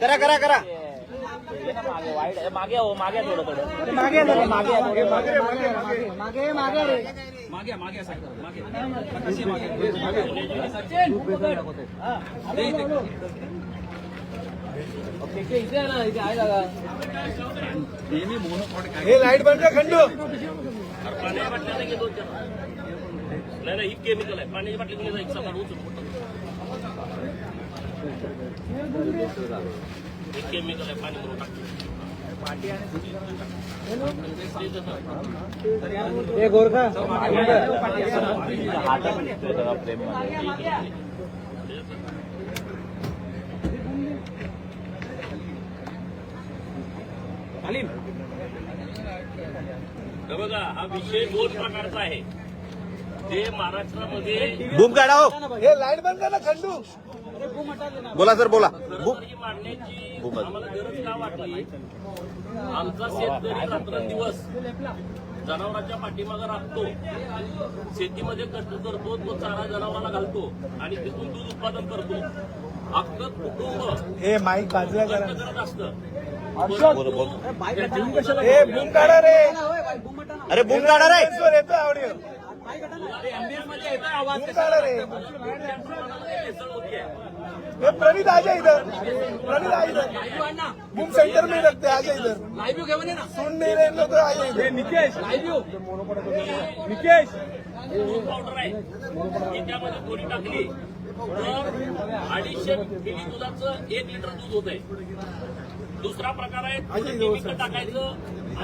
करा करा करा. मागे वाईट. मागे हो मागे थोडं थोडं मागे. मागे मागे थोडं. मागे मागे रे हे. लाइट बंद कर, खंडू. नाही नाही ही केमिकल आहे पाण्याची बाटली घेऊन एक सकाळ उचलून. हे केमिकल आहे पाणी म्हणून टाकतो हे गोरखा. प्रेम हे बघा हा विषय दोन प्रकारचा आहे. जे महाराष्ट्रामध्ये बूम काढा हो लाइट बंद कर ना खंडू. बोला सर बोला. आमचा शेतकरी रात्रंदिवस जनावरांच्या पाठीमागे राखतो. शेतीमध्ये कष्ट करतो तो चारा जनावरांना घालतो आणि तिथून दूध उत्पादन करतो. अख्खं कुटुंब हे माईक बाजूला करत असतं. बोल बोल हे बूम काढा रे. अरे बूम काढा रे. येतो ऑडिओ बूम काढा रे. हे प्रणित आजा इधर प्रणित आ इधर बूम सेंटर में रखते आजा इधर सुन नहीं रहे लोग तो आजा इधर निकेश. निकेश. पावडर आहे. ती त्यामध्ये टाकली. तर अडीचशे मिली दुधाचं एक लिटर दूध होत आहे दुसरा प्रकार आहे टाकायचं.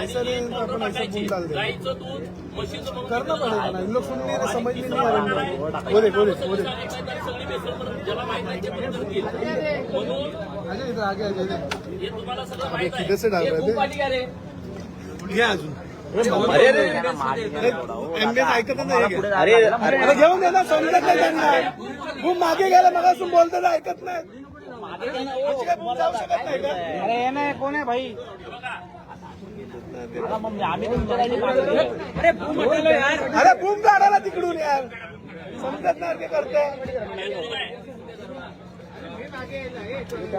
ऐसा नहीं powder अपन ऐसा बूम डाल दे गाईचं दूध म्हशीचं म्हणून करना विकलं पड़ेगा ना जातं. इन लोग सुन नहीं रहे आणि समझ में तिसरा नहीं आ प्रकार रहा आहे, इनको आता बोले बोले बोले इधर आगे आजा इधर हे तुम्हाला सगळं माहीत आहे. किधर से डाल रहे थे घ्या अजून. अरे एमबीएस ऐकत नाही अरे अरे घेऊन दे ना समजत नाही त्यांना खूप मागे गेला मग असून बोलताना ऐकत नाही. अरे हे नाही कोण आहे भाई आता मग आम्ही तुमच्या काही मागे गेलो. अरे बूम हटवलं यार. अरे बूम काढायला तिकडून यार. समजत नाही ते करते.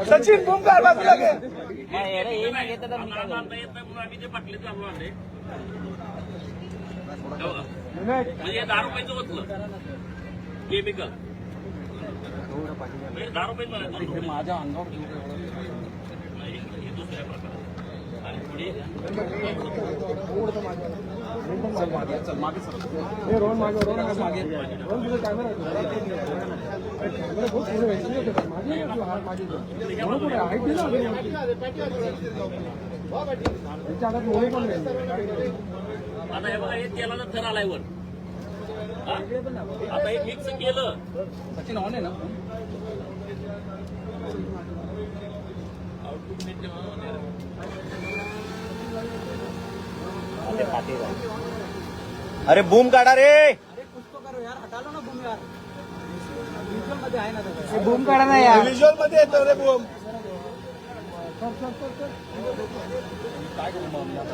सचिन बूम काढ बाजूला हे हे बघा. म्हणजे हे दहा रुपयाचं होतलं केमिकल. म्हणजे दहा रुपये माझ्या अंगावर हे दुसऱ्या प्रकार आता हे बघा हे तेलाचा थर आलाय वर? आता हे मिक्स केलं. सचिन ऑन आहे ना? ते पाठी जाऊ. अरे बूम काढा रे. बूम काढा ना यार. व्हिज्युअलमध्ये येतो रे बूम.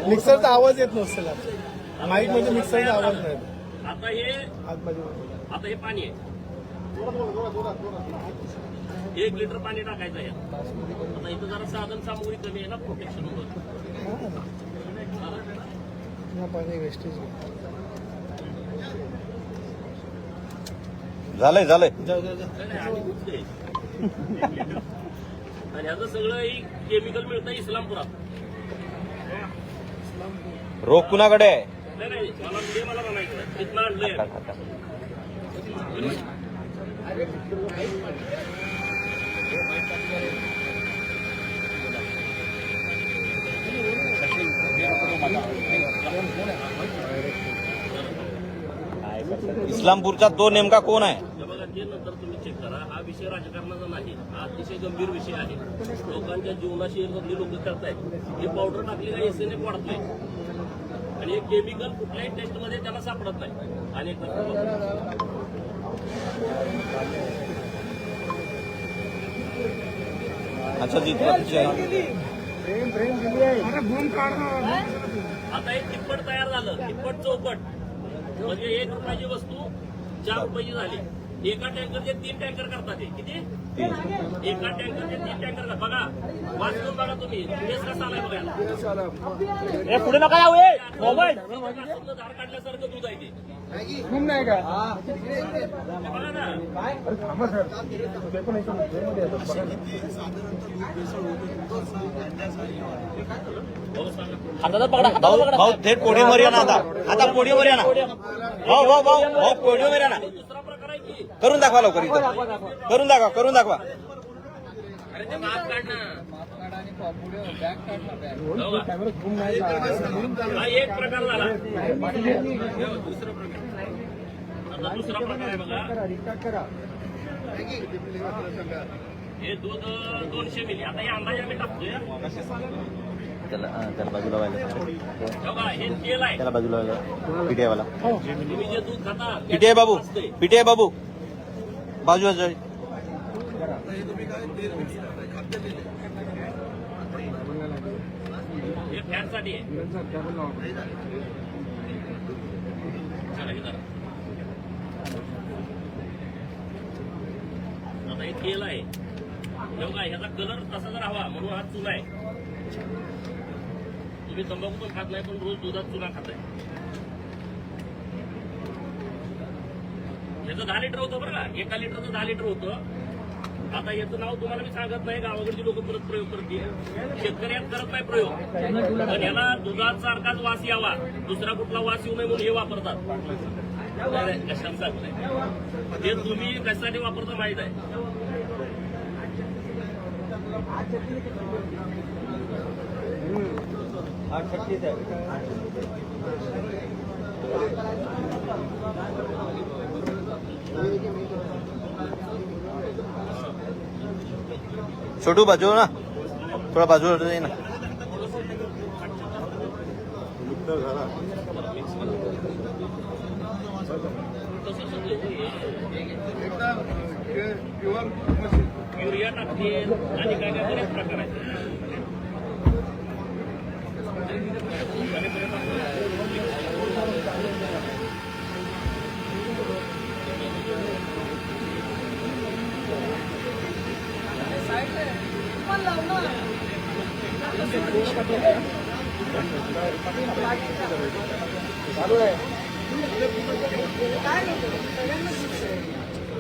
मिक्सरचा आवाज येत नसतो माईकमध्ये मिक्सरचा आवाज नाही. आता हे आता हे पाणी आहे. एक लिटर पाणी टाकायचं आहे. आता इथं जरा साधन सामुग्री कमी आहे ना प्रोटेक्शन पाणी वेस्टेज झालंय झालंय. आणि ह्याचं सगळं ही केमिकल मिळतं इस्लामपुरात. रोग कुणाकडे आहे? नाही नाही मला ते मला म्हणायचं तिथनं आणलंय. इस्लामपूरचा तो नेमका कोण आहे? हे बघा ते नंतर तुम्ही चेक करा. हा विषय राजकारणाचा नाही. हा अतिशय गंभीर विषय आहे. लोकांच्या जीवनाशी मधली लोक करतायत हे पावडर टाकली का एसएनए वाढतोय. आणि हे केमिकल कुठल्याही टेस्टमध्ये त्याला सापडत नाही. आणि अच्छा जी अरे बूम काढ आता एक तिप्पट तयार झालं. तिप्पट चौपट. म्हणजे एक रुपयाची वस्तू चार रुपयाची झाली. एका टँकरचे तीन टँकर करतात हे. किती? एका टँकरचे तीन टँकर करतात. बघा वाचून बघा तुम्ही. टेस्ट कसा आलाय बघा. ए पुढे नका जाऊ ए मोबाईल. धार काढल्यासारखं दूध आहे ते. नाही का? हे. बघा ना. भाऊ थेट पोडियमवर या ना आता. आता पोडियमवर या ना. भाऊ भाऊ भाऊ भाऊ पोडियमवर या ना. करून दाखवा लवकर इथं. करून दाखवा. करून दाखवा अरे ते मास्क काढ ना हा एक प्रकार झाला दुसरा प्रकार आता दुसरा प्रकार आहे बघा हे दूध दोनशे मिली. आता हे अंदाजे आम्ही टाकतोय. त्याला त्याला बाजूला व्हायला त्याला बाजूला व्हायला. पिटियावाला वाला. जे बाबू असते. बाबू. बाजू बाजू आहे आता हे आहे ह्याचा कलर तसा जर हवा म्हणून हा चुना आहे तुम्ही तंबाखू पण खात नाही पण रोज दुधात चुना खाताय. याचं दहा लिटर होतं बरं का? एका लिटरचं दहा लिटर होतं. आता याचं नाव तुम्हाला मी सांगत नाही गावाकडची लोक परत प्रयोग करतील. शेतकऱ्यात करत नाही प्रयोग. पण याला दुधासारखाच वास यावा. दुसरा कुठला वास येऊ नये म्हणून हे वापरतात. कशाला सांगत नाही ते तुम्ही कशासाठी वापरता माहीत आहे? छोटू बाजू ना. थोडा बाजूला ये ना युरिया टाकते आणि काय काय बरेच प्रकार आहेत.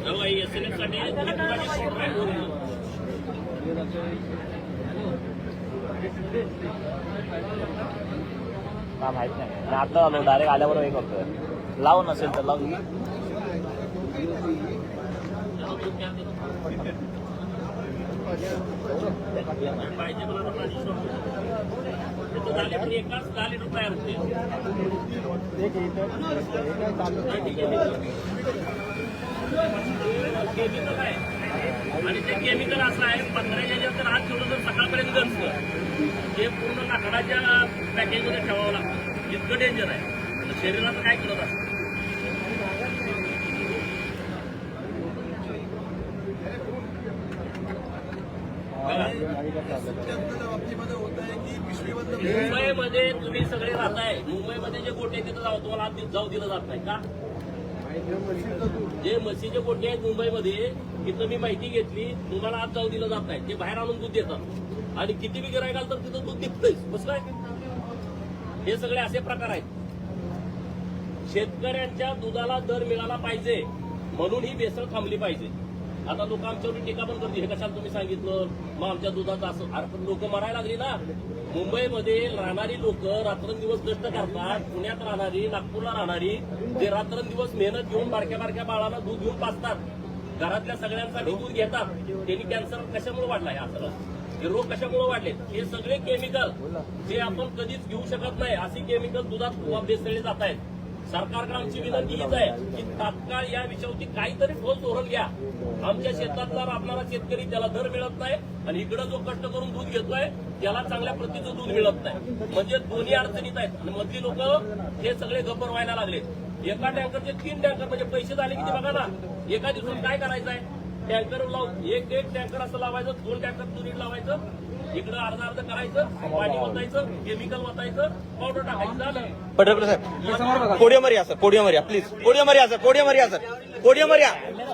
तेव्हा एस एन एफसाठी हा माहीत नाही. आता आलो डायरेक्ट आल्यावर एक बघतोय लावून असेल तर लावून. पाहिजे तयार होते केमिकल आहे आणि ते केमिकल असं आहे पंधराच्या जर हात ठेवलं तर सकाळपर्यंत हे ते पूर्ण लाकडाच्या पॅकेजमध्ये ठेवावं लागतं. इतकं डेंजर आहे. तर शरीराचं काय करत असतं? मुंबईमध्ये तुम्ही सगळे राहताय. मुंबईमध्ये जे गोटे तिथं जाऊ तुम्हाला आत जाऊ दिलं जात नाही का? जे म्हशीचे गोटे आहेत मुंबईमध्ये तिथं मी माहिती घेतली तुम्हाला आत जाऊ दिलं जात नाही. ते बाहेर आणून दूध देतात. आणि किती बी गिरायकाल तर तिथं दूध निघतंयच कसं हे सगळे असे प्रकार आहेत. शेतकऱ्यांच्या दुधाला दर मिळाला पाहिजे. म्हणून ही बेसळ थांबली पाहिजे. आता लोक आमच्यावर टीका पण करते हे कशाला तुम्ही सांगितलं? मग आमच्या दुधाचं असं अरे लोक मरायला लागली ना. मुंबईमध्ये राहणारी लोक रात्रंदिवस कष्ट करतात. पुण्यात राहणारी नागपूरला राहणारी जे रात्रंदिवस मेहनत घेऊन बारक्या बारक्या बाळाला दूध घेऊन पाचतात घरातल्या सगळ्यांसाठी दूध घेतात. त्यांनी कॅन्सर कशामुळे वाढला हे असं हे रोग कशामुळे वाढले हे सगळे केमिकल जे आपण कधीच घेऊ शकत नाही अशी केमिकल दुधात बेसळले जात आहेत सरकारकडे आमची विनंती हीच आहे की तात्काळ या विषयावरती काहीतरी ठोस धोरण घ्या. आमच्या शेतातला राबणारा शेतकरी त्याला दर मिळत नाही आणि इकडे जो कष्ट करून दूध घेतोय त्याला चांगल्या प्रतीचं दूध मिळत नाही. म्हणजे दोन्ही अडचणीत आहेत. आणि मधली लोक हे सगळे गब्बर व्हायला लागले एका टँकरचे तीन टँकर म्हणजे पैसे झाले किती बघा ना. एका दिवसात काय करायचं आहे टँकर लाव एक एक टँकर असं लावायचं दोन टँकर तुरीत लावायचं इकडं अर्धा अर्ध करायचं पाणी वतायचं केमिकल वतायचं पावडर टाकायचं झालं साहेब पोडियमवर या सर पोडियमवर या प्लीज पोडियमवर या सर पोडियमवर या सर. पोडियमवर या.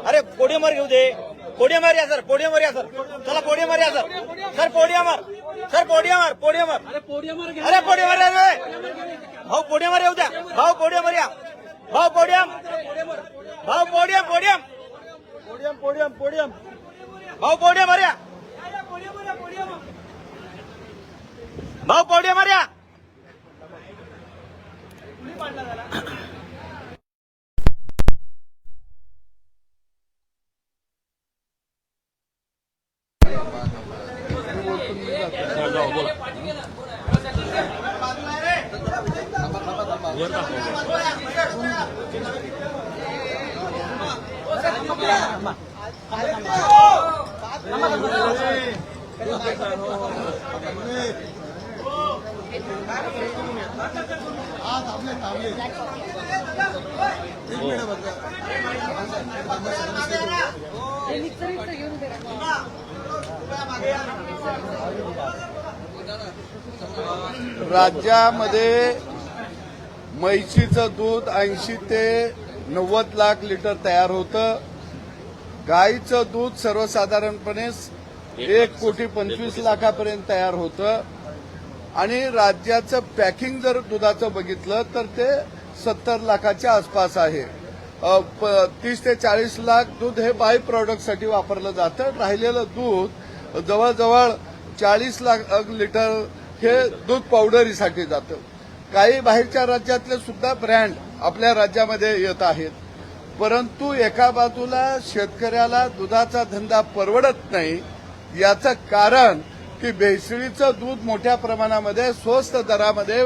अरे पोडियमवर घेऊ दे. पोडियमवर या सर पोडियमवर या सर. चला पोडियमवर या सर. सर पोडियमवर सर पोडियमवर पोडियमवर अरे पोडियमवर या भाऊ पोडियमवर येऊ द्या. भाऊ पोडियमवर या. भाऊ पोडियम भाऊ podium podium podium podium podium भाऊ पोडियम या. भाऊ पोडियमवर या. राज्यामध्ये म्हैशीचं दूध ऐंशी ते नव्वद लाख लिटर तयार होतं. गाईचं दूध सर्वसाधारणपणे एक कोटी पंचवीस लाखापर्यंत तयार होतं. आणि राज्याचं पॅकिंग जर दुधाचं बघितलं तर ते सत्तर लाखाच्या आसपास आहे. प- तीस ते चाळीस लाख दूध हे बाय प्रॉडक्टसाठी वापरलं जातं. राहिलेलं दूध जवळजवळ चाळीस लाख लिटर हे दूध पावडरीसाठी जातं. काही बाहेरच्या राज्यातले सुद्धा ब्रँड आपल्या राज्यामध्ये येत आहेत. परंतु एका बाजूला शेतकऱ्याला दुधाचा धंदा परवडत नाही याचं कारण की भेसळीचं दूध मोठ्या प्रमाणामध्ये स्वस्त दरामध्ये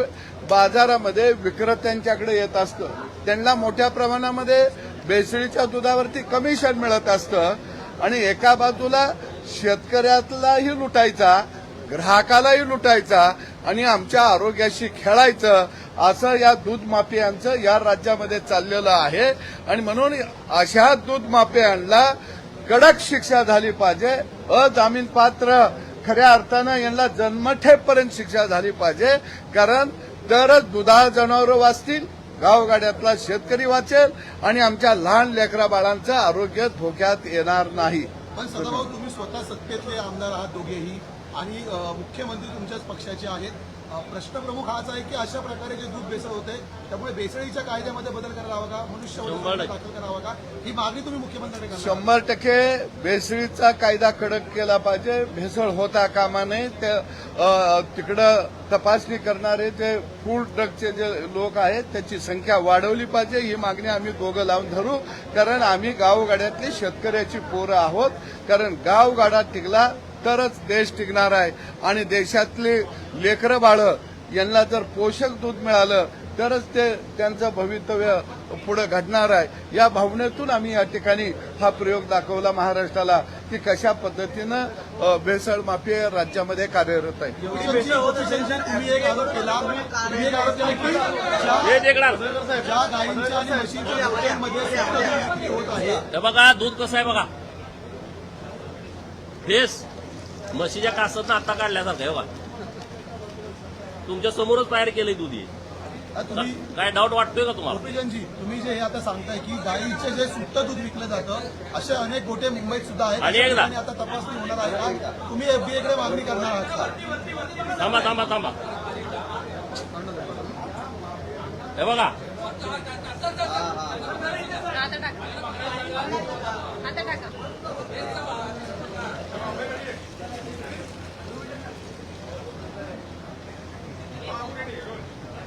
बाजारामध्ये विक्रेत्यांच्याकडे येत असतं. त्यांना मोठ्या प्रमाणामध्ये भेसळीच्या दुधावरती कमिशन मिळत असतं आणि एका बाजूला शेतकऱ्यातलाही लुटायचा ग्राहकालाही लुटायचा आणि आमच्या आरोग्याशी खेळायचं असं या दूध माफियांचं या राज्यामध्ये चाललेलं आहे. आणि म्हणून अशा दूध माफियांना कडक शिक्षा झाली पाहिजे अजामीन पात्र खऱ्या अर्थानं यांना जन्मठेपर्यंत शिक्षा झाली पाहिजे कारण तरच दुधाळ जनावरं वाचतील गावगाड्यातला शेतकरी वाचेल आणि आमच्या लहान लेकरा बाळांचं आरोग्य धोक्यात येणार नाही. पण सदाभाऊ तुम्ही स्वतः सत्तेतले आमदार आहात दोघेही. आणि मुख्यमंत्री तुमच्याच पक्षाचे आहेत. प्रश्न प्रमुख हाच आहे की अशा प्रकारे जे दूध भेसळ होते त्यामुळे भेसळीच्या कायद्यामध्ये बदल करायला हवा का मनुष्यवळ दाखल करावा का? ही मागणी तुम्ही मुख्यमंत्र्यांकडे करणार शंभर टक्के भेसळीचा कायदा कडक केला पाहिजे. भेसळ होता कामा नये. तिकडं तपासणी करणारे जे फूड ड्रगचे जे लोक आहेत त्याची संख्या वाढवली पाहिजे. ही मागणी आम्ही दोघं लावून धरू. कारण आम्ही गावगाड्यातली शेतकऱ्याची पोरं आहोत. कारण गावगाडा टिकला तरच देश टिकणार आहे. आणि देशातली लेकरं बाळं यांना जर पोषक दूध मिळालं तरच ते त्यांचं भवितव्य पुढे घडणार आहे. या भावनेतून आम्ही या ठिकाणी हा प्रयोग दाखवला महाराष्ट्राला की कशा पद्धतीनं भेसळ माफी राज्यामध्ये कार्यरत आहे. बघा दूध कसं आहे बघा. फेस म्हशीच्या कासात आता काढल्यासारखं आहे बघा तुमच्या समोरच तयार केलंय दूध हे. आता तुम्ही काय डाऊट वाटतोय का तुम्हाला? गोपीचंदजी तुम्ही जे हे आता सांगताय की गायीचे जे सुट्ट दूध विकलं जातं असे अनेक गोटे मुंबईत सुद्धा आहेत. आणि एकदा. आता तपासणी होणार आहे का? तुम्ही एफडीए कडे मागणी करणार आहात का? थांबा थांबा थांबा. हे बघा. आता टाका आता टाका गोपीचंदजी तुम्ही एफडीए कडे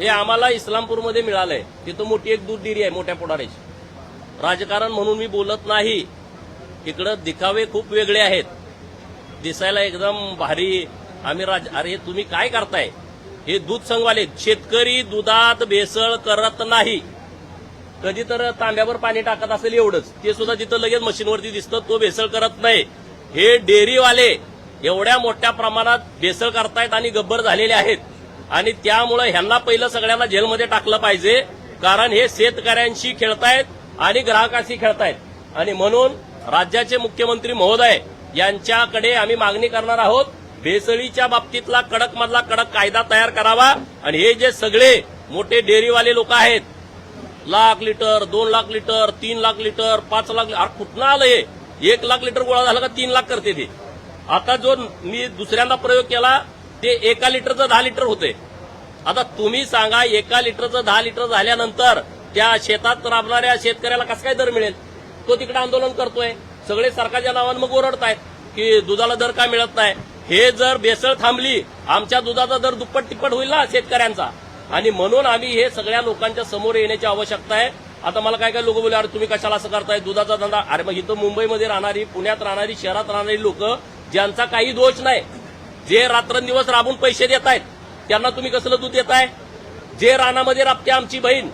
हे आम्हाला इस्लामपूरमध्ये मिळालंय. तिथं मोठी एक दूध डेअरी आहे मोठ्या पुढाऱ्याची राजकारण म्हणून मी बोलत नाही. इकडं दिखावे खूप वेगळे आहेत. दिसायला एकदम भारी. आम्ही राज अरे तुम्ही काय करताय? हे दूध संघवाले शेतकरी दुधात भेसळ करत नाही. कधी तर तांब्यावर पाणी टाकत असेल एवढंच. ते सुद्धा तिथं लगेच मशीनवरती दिसतं तो भेसळ करत नाही. हे डेअरीवाले एवढ्या मोठ्या प्रमाणात भेसळ करतायत आणि गब्बर झालेले आहेत. आणि त्यामुळे ह्यांना पहिलं सगळ्यांना जेलमध्ये टाकलं पाहिजे. कारण हे शेतकऱ्यांशी खेळतायत आणि ग्राहकाशी खेळतायत. आणि म्हणून राज्याचे मुख्यमंत्री महोदय यांच्याकडे आम्ही मागणी करणार आहोत भेसळीच्या बाबतीतला कडक मधला कडक कायदा तयार करावा. आणि हे जे सगळे मोठे डेअरीवाले लोक आहेत लाख लिटर दोन लाख लिटर तीन लाख लिटर पाच लाख कुठनं आलं हे? एक लाख लिटर गोळा झाला का तीन लाख करते ते. आता जो मी दुसऱ्यांदा प्रयोग केला ते एका लिटरचं दहा लिटर होते. आता तुम्ही सांगा एका लिटरचं दहा लिटर झाल्यानंतर त्या शेतात राबणाऱ्या शेतकऱ्याला कसं काय दर मिळेल? तो तिकडे आंदोलन करतोय. सगळे सरकारच्या नावानं मग ओरडतायत की दुधाला दर का मिळत नाही? हे जर बेसळ थांबली आमच्या दुधाचा दर दुप्पट तिप्पट होईल ना शेतकऱ्यांचा. आणि म्हणून आम्ही हे सगळ्या लोकांच्या समोर येण्याची आवश्यकता आहे. आता मला काय काय लोक बोलले अरे तुम्ही कशाला असं करताय? दुधाचा धंदा अरे मग इथं मुंबईमध्ये राहणारी पुण्यात राहणारी शहरात राहणारी लोक ज्यांचा काही दोष नाही जे रात्रंदिवस राबून पैसे देत आहेत त्यांना तुम्ही कसलं दूध देताय? जे रानामध्ये राबते आमची बहीण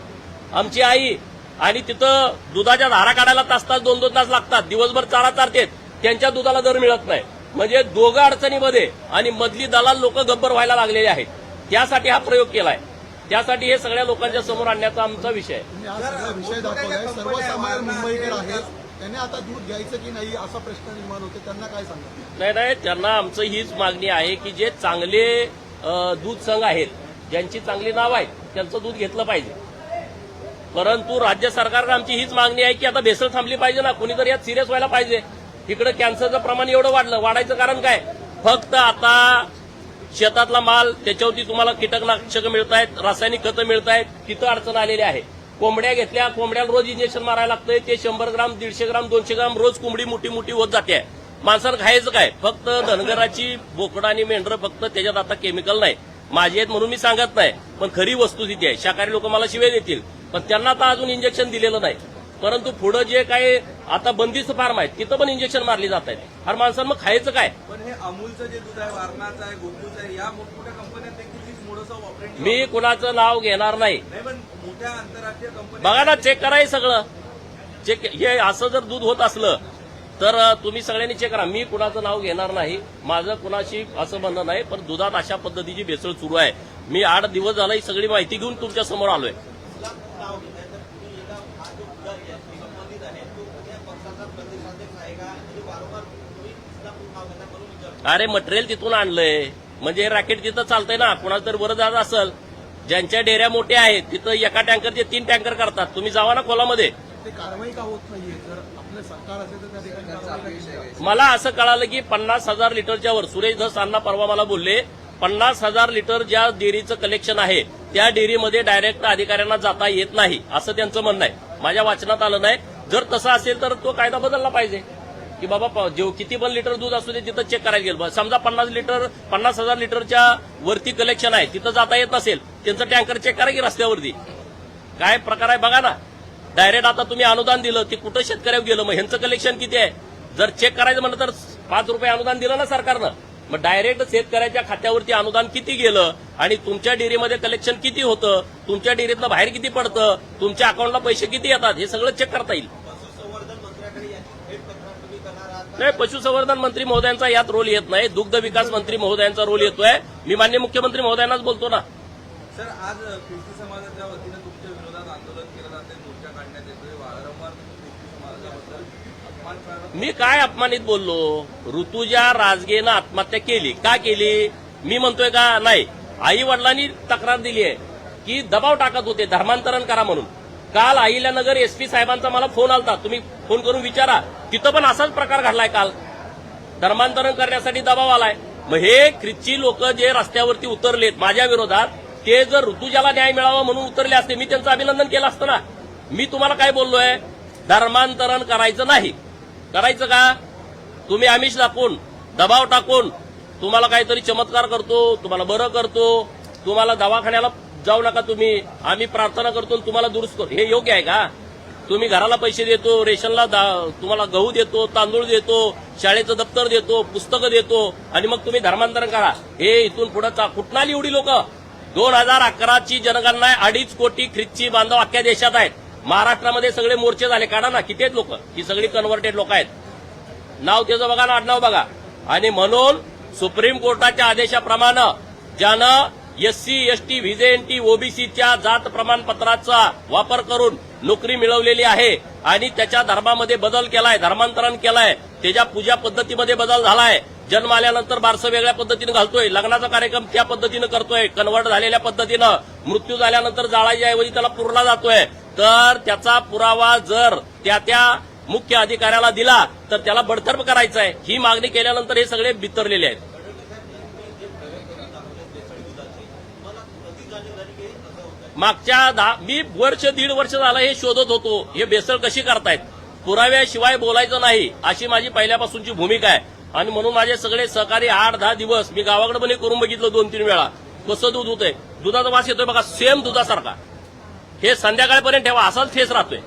आमची आई आणि तिथं दुधाच्या धारा काढायला तास तास दोन दोन तास लागतात. दिवसभर चारा चारतेत. त्यांच्या दुधाला दर मिळत नाही. म्हणजे दोघं अडचणीमध्ये आणि मधली दलाल लोक गब्बर व्हायला लागलेले आहेत. त्यासाठी हा प्रयोग केलाय. त्यासाठी हे सगळ्या लोकांच्या समोर आणण्याचा आमचा विषय आहे. त्यांनी आता दूध घ्यायचं की नाही असा प्रश्न निर्माण होतो. त्यांना काय सांगा नाही नाही त्यांना आमचं हीच मागणी आहे की जे चांगले दूध संघ आहेत ज्यांची चांगली नाव आहेत त्यांचं दूध घेतलं पाहिजे. परंतु राज्य सरकारला आमची हीच मागणी आहे की आता भेसळ थांबली पाहिजे ना कोणीतरी यात सिरियस व्हायला पाहिजे. इकडे कॅन्सरचं प्रमाण एवढं वाढलं. वाढायचं कारण काय? फक्त आता शेतातला माल त्याच्यावरती तुम्हाला कीटकनाशकं मिळत आहेत रासायनिक खतं मिळत आहेत तिथं अडचण आलेली आहे. कोंबड्या घेतल्या कोंबड्याला रोज इंजेक्शन मारायला लागतंय. ते शंभर ग्राम दीडशे ग्राम दोनशे ग्राम रोज कोंबडी मोठी मोठी होत जाते. माणसानं खायचं काय? फक्त धनगराची बोकडं आणि मेंढरं फक्त त्याच्यात आता केमिकल नाही. माझी आहेत म्हणून मी सांगत नाही. पण खरी वस्तू तिथे आहे. शाकाहारी लोक मला शिवाय देतील. पण त्यांना आता अजून इंजेक्शन दिलेलं नाही. परंतु पुढं जे काही आता बंदिस्त फार्म आहेत तिथं पण इंजेक्शन मारली जात आहेत. हर माणसानं मग खायचं काय? पण हे अमूलचं जे दूध आहे वारणाचं आहे गोकुळचं आहे या मोठमोठ्या ऑपरेटिंग मी कुणाचं नाव घेणार नाही. बघा ना चेक करा हे सगळं. चेक हे असं जर दूध होत असलं तर तुम्ही सगळ्यांनी चेक करा. मी कुणाचं नाव घेणार नाही माझं कुणाशी असं म्हणणं नाही पण दुधात अशा पद्धतीची भेसळ सुरू आहे. मी आठ दिवस झाला ही सगळी माहिती घेऊन तुमच्यासमोर आलोय. अरे मटेरियल तिथून आणलंय. म्हणजे हे रॅकेट तिथं चालतंय ना. कुणाला तर बरं जात असेल ज्यांच्या डेऱ्या मोठ्या आहेत तिथं एका टँकरचे तीन टँकर करतात. तुम्ही जावा ना खोलामध्ये. ते कारवाई का होत नाहीये? जर आपलं सरकार असेल तर त्या ठिकाणी कारवाई का केली जाईल? मला असं कळालं की पन्नास हजार लिटरच्या वर सुरेश धस अण्णा परवा मला बोलले पन्नास हजार लिटर ज्या डेअरीचं कलेक्शन आहे त्या डेअरीमध्ये डायरेक्ट अधिकाऱ्यांना जाता येत नाही असं त्यांचं म्हणणं आहे. माझ्या वाचनात आलं नाही. जर तसं असेल तर तो कायदा बदलला पाहिजे. की बाबा जेव किती पण लिटर दूध असू दे तिथं चेक करायला गेलं. समजा पन्नास लिटर पन्नास हजार लिटरच्या वरती कलेक्शन आहे तिथं जाता येत नसेल. त्यांचं टँकर चेक करा की रस्त्यावरती. काय प्रकार आहे बघा ना. डायरेक्ट आता तुम्ही अनुदान दिलं ते कुठं शेतकऱ्यावर गेलं? मग ह्यांचं कलेक्शन किती आहे? जर चेक करायचं म्हणलं तर पाच रुपये अनुदान दिलं ना सरकारनं. मग डायरेक्ट शेतकऱ्याच्या खात्यावरती अनुदान किती गेलं आणि तुमच्या डेअरीमध्ये कलेक्शन किती होतं? तुमच्या डेअरीतनं बाहेर किती पडतं? तुमच्या अकाउंटला पैसे किती येतात? हे सगळं चेक करता येईल. नाही पशुसंवर्धन मंत्री महोदयांचा यात रोल येत नाही. दुग्ध विकास मंत्री महोदयांचा रोल येतोय. मी मान्य मुख्यमंत्री महोदयांनाच बोलतो ना. सर आज ख्रिस्ती समाजाच्या वतीनं तुमच्या विरोधात आंदोलन केलं जाते मोर्चा काढण्यात येतोय. वारंवार ख्रिस्ती समाजाबद्दल अपमान करणं मी काय अपमानित बोललो? ऋतुजा राजगेनं आत्महत्या केली. का केली? मी म्हणतोय का? नाही. आई वडिलांनी तक्रार दिली आहे की दबाव टाकत होते. धर्मांतरण करा म्हणून. काल अहिल्यानगर एसपी साहेबांचा मला फोन आलता. तुम्ही फोन करून विचारा. तिथं पण असाच प्रकार घडलाय काल. धर्मांतरण करण्यासाठी दबाव आलाय. मग हे ख्रिस्ती लोक जे रस्त्यावरती उतरलेत माझ्या विरोधात ते जर ऋतुजाला न्याय मिळावा म्हणून उतरले असते मी त्यांचं अभिनंदन केलं असतं ना. मी तुम्हाला काय बोललोय? धर्मांतरण करायचं नाही. करायचं का? तुम्ही आमिष दाखवून दबाव टाकून तुम्हाला काहीतरी चमत्कार करतो तुम्हाला बरं करतो तुम्हाला दवाखान्याला जाऊ नका तुम्ही. आम्ही प्रार्थना करतो तुम्हाला दुरुस्त करतो. हे योग्य आहे का? तुम्ही घराला पैसे देतो रेशनला दा- तुम्हाला गहू देतो तांदूळ देतो शाळेचं दप्तर देतो पुस्तकं देतो आणि मग तुम्ही धर्मांतरण करा. हे इथून पुढे कुठं आली एवढी लोक? दोन हजार अकराची जनगणना आहे. अडीच कोटी ख्रिस्ती बांधव अख्ख्या देशात आहेत. महाराष्ट्रामध्ये सगळे मोर्चे झाले. काढा ना किती लोक? ही सगळी कन्व्हर्टेड लोक आहेत. नाव त्याचं बघा ना आडनाव बघा. आणि म्हणून सुप्रीम कोर्टाच्या आदेशाप्रमाणे ज्यानं एससी एसटी व्हिजेएनटी ओबीसीच्या जात प्रमाणपत्राचा वापर करून नोकरी मिळवलेली आहे आणि त्याच्या धर्मामध्ये बदल केलाय धर्मांतरण केलाय त्याच्या पूजा पद्धतीमध्ये बदल झालाय. जन्म आल्यानंतर बारसं वेगळ्या पद्धतीनं घालतोय. लग्नाचा कार्यक्रम त्या पद्धतीनं करतोय. कन्वर्ट झालेल्या पद्धतीनं मृत्यू झाल्यानंतर जाळाच्या ऐवजी त्याला पुरला जातोय. तर त्याचा पुरावा जर त्या त्या मुख्य अधिकाऱ्याला दिला तर त्याला बडतर्फ करायचं आहे ही मागणी केल्यानंतर हे सगळे बितरलेले आहेत. मागच्या दहा मी वर्ष दीड वर्ष झालं हे शोधत होतो. हे बेसळ कशी करतायत? पुराव्याशिवाय बोलायचं नाही अशी माझी पहिल्यापासूनची भूमिका आहे. आणि म्हणून माझे सगळे सहकारी आठ दहा दिवस मी गावाकडे पण करून बघितलं दोन तीन वेळा. कसं दूध होतंय? दुधाचा वास येतोय बघा सेम दुधासारखा. हे संध्याकाळपर्यंत ठेवा असाच फेस राहतोय.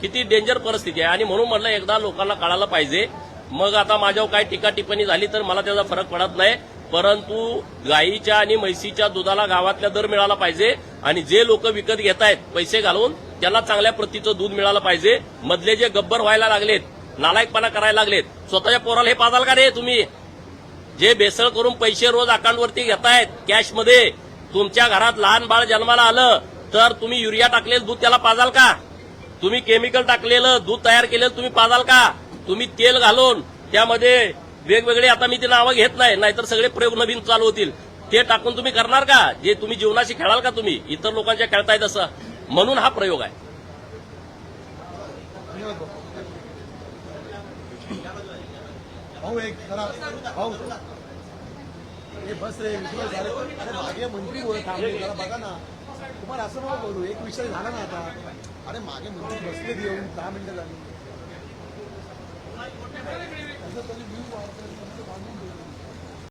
किती डेंजर परिस्थिती आहे. आणि म्हणून म्हटलं एकदा लोकांना कळायला पाहिजे. मग आता माझ्यावर काही टीका टिप्पणी झाली तर मला त्याचा फरक पडत नाही. परंतु गाईच्या आणि म्हैसीच्या दुधाला गावातल्या दर मिळाला पाहिजे. आणि जे लोक विकत घेत आहेत पैसे घालून त्यांना चांगल्या प्रतीचं दूध मिळालं पाहिजे. मधले जे गब्बर व्हायला लागलेत नालायकपणा करायला लागलेत. स्वतःच्या पोराला हे पाजाल का रे तुम्ही? जे बेसळ करून पैसे रोज अकाउंटवरती घेतायत कॅशमध्ये तुमच्या घरात लहान बाळ जन्माला आलं तर तुम्ही युरिया टाकलेलं दूध त्याला पाजाल का? तुम्ही केमिकल टाकलेलं दूध तयार केलेलं तुम्ही पाजाल का? तुम्ही तेल घालून त्यामध्ये वेगवेगळे आता मी ते नावं घेत नाही नाहीतर सगळे प्रयोग नवीन चालू होतील. ते टाकून तुम्ही करणार का? जे तुम्ही जीवनाशी खेळाल का तुम्ही? इतर लोकांच्या खेळताय तसं म्हणून हा प्रयोग आहे. भाऊ एक खरा भाऊ. हे बस रे विश्वास झाले. मागे मंत्री बघा ना. तुम्हाला असं भाऊ बोलू एक विषय झाला ना आता. अरे मागे मंत्री बसले येऊन दहा मिनिटं झाली. असं तरी न्यूज वाढतो